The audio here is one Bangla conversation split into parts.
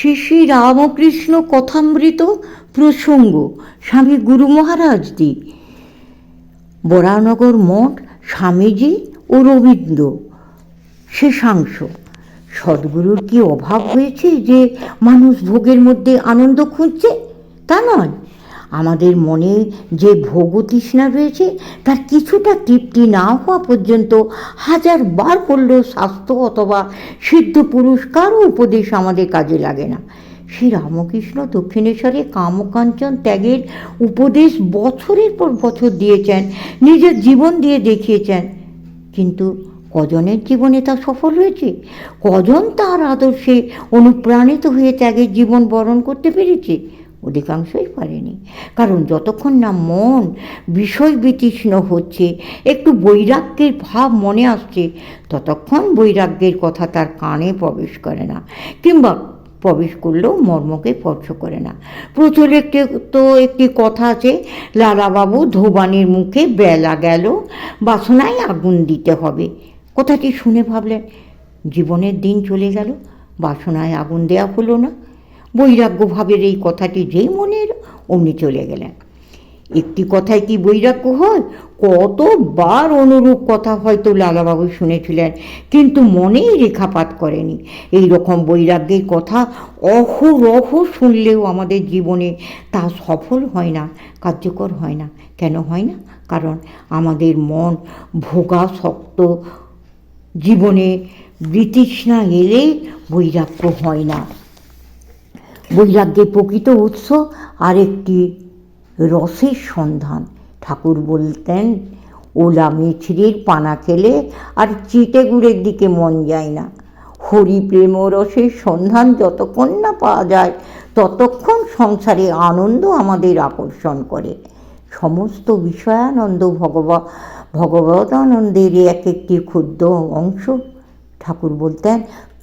শ্রী শ্রী রামকৃষ্ণ কথামৃত প্রসঙ্গ, স্বামী গুরু মহারাজ মহারাজজি বরানগর মঠ, স্বামীজি ও রবীন্দ্র, শেষাংশ। সদ্গুরুর কি অভাব হয়েছে যে মানুষ ভোগের মধ্যে আনন্দ খুঁজছে? তা নয়। আমাদের মনে যে ভোগ তৃষ্ণা রয়েছে, তার কিছুটা তৃপ্তি না হওয়া পর্যন্ত হাজার বার করলেও স্বাস্থ্য অথবা সিদ্ধ পুরুষ পুরস্কারও উপদেশ আমাদের কাজে লাগে না। শ্রী রামকৃষ্ণ দক্ষিণেশ্বরে কামকাঞ্চন ত্যাগের উপদেশ বছরের পর বছর দিয়েছেন, নিজের জীবন দিয়ে দেখিয়েছেন। কিন্তু কজনের জীবনে তা সফল হয়েছে? কজন তার আদর্শে অনুপ্রাণিত হয়ে ত্যাগের জীবন বরণ করতে পেরেছে? অধিকাংশই পারেনি। কারণ যতক্ষণ না মন বিষয় বিতৃষ্ণ হচ্ছে, একটু বৈরাগ্যের ভাব মনে আসছে, ততক্ষণ বৈরাগ্যের কথা তার কানে প্রবেশ করে না, কিংবা প্রবেশ করলেও মর্মকে স্পর্শ করে না। প্রচলিত তো একটি কথা আছে, লালাবাবু ধোবানির মুখে বেলা গেল, বাসনায় আগুন দিতে হবে। কথাটি শুনে ভাবলেন, জীবনের দিন চলে গেল, বাসনায় আগুন দেয়া হলো না। বৈরাগ্য ভাবের এই কথাটি যেই মনের, অমনি চলে গেলেন। একটি কথায় কি বৈরাগ্য হয়? কতবার অনুরূপ কথা হয়তো লালাবাবু শুনেছিলেন, কিন্তু মনেই রেখাপাত করেনি। এই রকম বৈরাগ্যের কথা অহরহ শুনলেও আমাদের জীবনে তা সফল হয় না, কার্যকর হয় না। কেন হয় না? কারণ আমাদের মন ভোগাসক্ত জীবনে বিতৃষ্ণা এলে বৈরাগ্য হয় না। বৈরাগ্যের প্রকৃত উৎস আরেকটি রসের সন্ধান। ঠাকুর বলতেন, ওলা মিছরির পানা খেলে আর চিটে গুড়ের দিকে মন যায় না। হরি প্রেম রসের সন্ধান যতক্ষণ না পাওয়া যায়, ততক্ষণ সংসারে আনন্দ আমাদের আকর্ষণ করে। সমস্ত বিষয়ানন্দ ভগবা ভগবতানন্দের এক একটি ক্ষুদ্র অংশ। ঠাকুর বলতেন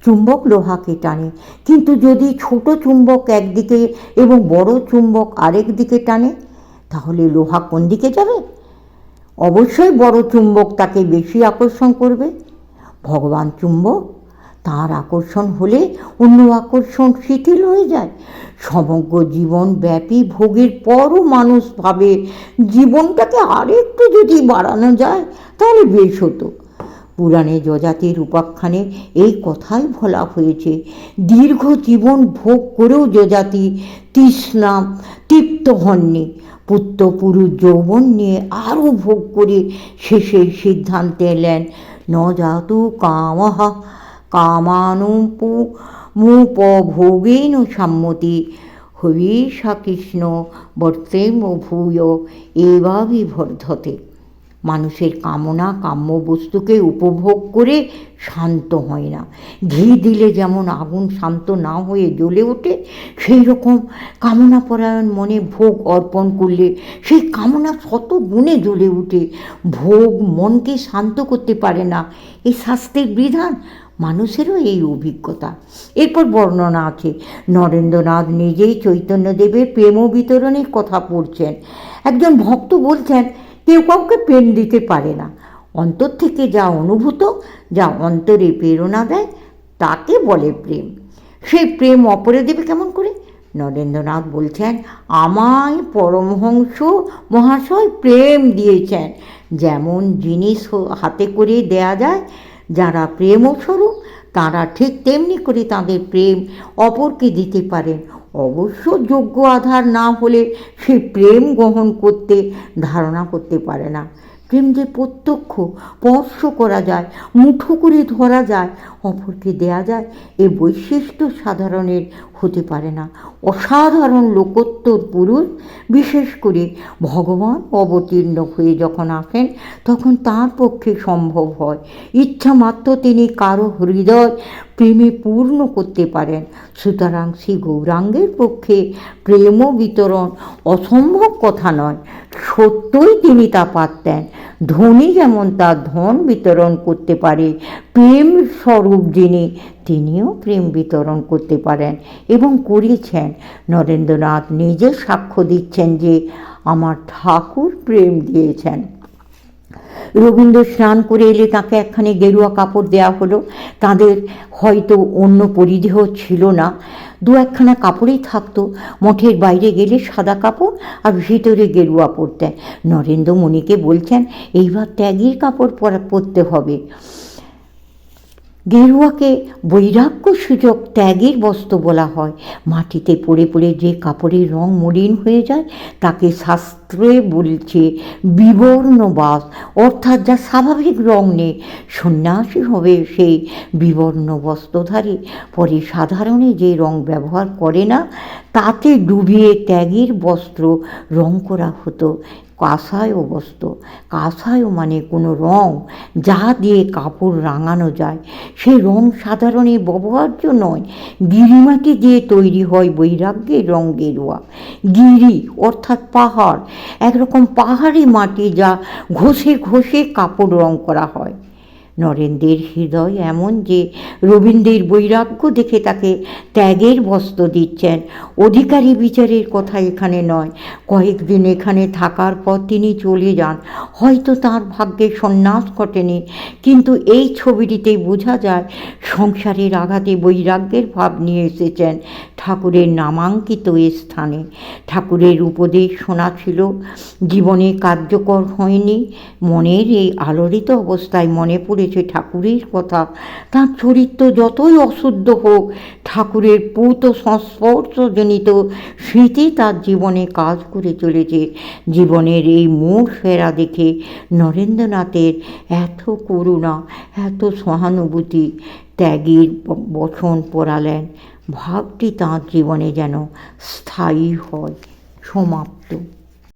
চুম্বক লোহাকে টানে। কিন্তু যদি ছোট চুম্বক একদিকে এবং বড় চুম্বক আরেক দিকে টানে, তাহলে লোহা কোন দিকে যাবে? অবশ্যই বড় চুম্বক তাকে বেশি আকর্ষণ করবে। ভগবান চুম্বক, তার আকর্ষণ হলে অন্য আকর্ষণ শিথিল হয়ে যায়। সমগ্র জীবন ব্যাপী ভোগের পরও মানুষ ভাবে, জীবনটাকে আরেকটু যদি বাড়ানো যায়, তাহলে বেশ হতো। পুরাণে যজাতির উপাখ্যানে এই কথাই বলা হয়েছে। দীর্ঘ জীবন ভোগ করেও যজাতি তৃষ্ণা তৃপ্ত হননি। পুত্র পুরুষ যৌবন নিয়ে আরও ভোগ করে শেষে সিদ্ধান্তে এলেন ন জাতু কামহা কামানুপু মুপভোগেন সম্মতি। হবিষা কৃষ্ণ বর্তেম ভূয় এভাবে বর্ধতে। মানুষের কামনা, কাম্য বস্তুকে উপভোগ করে শান্ত হয় না। ঘি দিলে যেমন আগুন শান্ত না হয়ে জ্বলে ওঠে, সেই রকম কামনা পরায়ণ মনে ভোগ অর্পণ করলে সেই কামনা শত গুণে জ্বলে উঠে ভোগ মনকে শান্ত করতে পারে না এই শাস্ত্রের বিধান মানুষেরও এই অভিজ্ঞতা। এরপর বর্ণনা আছে, নরেন্দ্রনাথ নিজেই চৈতন্যদেবের প্রেম বিতরণের কথা পড়ছেন। একজন ভক্ত বলছেন কেউ কাউকে প্রেম দিতে পারে না। অন্তর থেকে যা অনুভূত, যা অন্তরে প্রেরণা দেয়, তাকে বলে প্রেম। সেই প্রেম অপরে দেবে কেমন করে? নরেন্দ্রনাথ বলছেন, আমায় পরমহংস মহাশয় প্রেম দিয়েছেন। যেমন জিনিস হাতে করে দেয়া যায়, যারা প্রেমস্বরূপ, তারা ঠিক তেমনি করে তাদের প্রেম অপরকে দিতে পারেন। অবশ্য যোগ্য আধার না হলে সে প্রেম গ্রহণ করতে, ধারণা করতে পারে না। প্রেম যে প্রত্যক্ষ, স্পর্শ করা যায়, মুঠো করে ধরা যায়, অপরকে দেয়া যায়, এ বৈশিষ্ট্য সাধারণের হতে পারে না। অসাধারণ লোকোত্তর পুরুষ, বিশেষ করে ভগবান অবতীর্ণ হয়ে যখন আসেন, তখন তার পক্ষে সম্ভব হয়। ইচ্ছা মাত্র তিনি কারও হৃদয় প্রেমে পূর্ণ করতে পারেন। সুতরাং শ্রী গৌরাঙ্গের পক্ষে প্রেম বিতরণ অসম্ভব কথা নয়। সত্যই তিনি তা পারতেন ধনী যেমন তার ধন বিতরণ করতে পারে প্রেম স্বরূপ যিনি, তিনিও প্রেম বিতরণ করতে পারেন এবং করেছেন নরেন্দ্রনাথ নিজে সাক্ষ্য দিচ্ছেন যে আমার ঠাকুর প্রেম দিয়েছেন। রবীন্দ্র স্নান করে এলে তাকে একখানে গেরুয়া কাপড় দেওয়া হলো। তাদের হয়তো অন্য পরিধেয় ছিল না। দু একখানা কাপড়ই থাকতো। মঠের বাইরে গেলে সাদা কাপড় আর ভিতরে গেরুয়া পরতেন। নরেন্দ্র মণিকে বলছেন, এইবার ত্যাগীর কাপড় পরা পরতে হবে। গেরুয়াকে বৈরাগ্য সূচক ত্যাগের বস্ত্র বলা হয়। মাটিতে পড়ে পড়ে যে কাপড়ের রং মলিন হয়ে যায়, তাকে শাস্ত্রে বলছে বিবর্ণবাস, অর্থাৎ যা স্বাভাবিক রং নেই, সন্ন্যাসী হবে সেই বিবর্ণ বস্ত্রধারী পরে সাধারণে যে রং ব্যবহার করে না, তাতে ডুবিয়ে ত্যাগের বস্ত্র রং করা হতো। কাঁসায় বস্ত্র। কাঁসায়ও মানে কোনো রং যা দিয়ে কাপড় রাঙানো যায়। সে রং সাধারণে ব্যবহার্য নয়। গিরিমাটি দিয়ে তৈরি হয় বৈরাগ্যের রং গেরুয়া। গিরি অর্থাৎ পাহাড়। একরকম পাহাড়ি মাটি যা ঘষে ঘষে কাপড় রং করা হয়। নরেন্দ্রের হৃদয় এমন যে রবীন্দ্রের বৈরাগ্য দেখে তাকে ত্যাগের বস্ত্র দিচ্ছেন। অধিকারী বিচারের কথা এখানে নয়। কয়েকদিন এখানে থাকার পর তিনি চলে যান। হয়তো তার ভাগ্যে সন্ন্যাস ঘটেনি, কিন্তু এই ছবিটিতে বোঝা যায় সংসারের আঘাতে বৈরাগ্যের ভাব নিয়ে এসেছেন ঠাকুরের নামাঙ্কিত স্থানে। ঠাকুরের উপদেশ শোনা ছিল, জীবনে কার্যকর হয়নি। মনের এই আলোড়িত অবস্থায় মনে পড়েছে ঠাকুরের কথা, তার চরিত্র যতই অশুদ্ধ হোক, ঠাকুরের পূত সংস্পর্শজনিত স্মৃতি তার জীবনে কাজ করে চলেছে। জীবনের এই মোড় ফেরা দেখে নরেন্দ্রনাথের এত করুণা, এত সহানুভূতি, ত্যাগের বচন পড়ালেন, ভাবটি তাঁর জীবনে যেন স্থায়ী হয়, সমাপ্ত।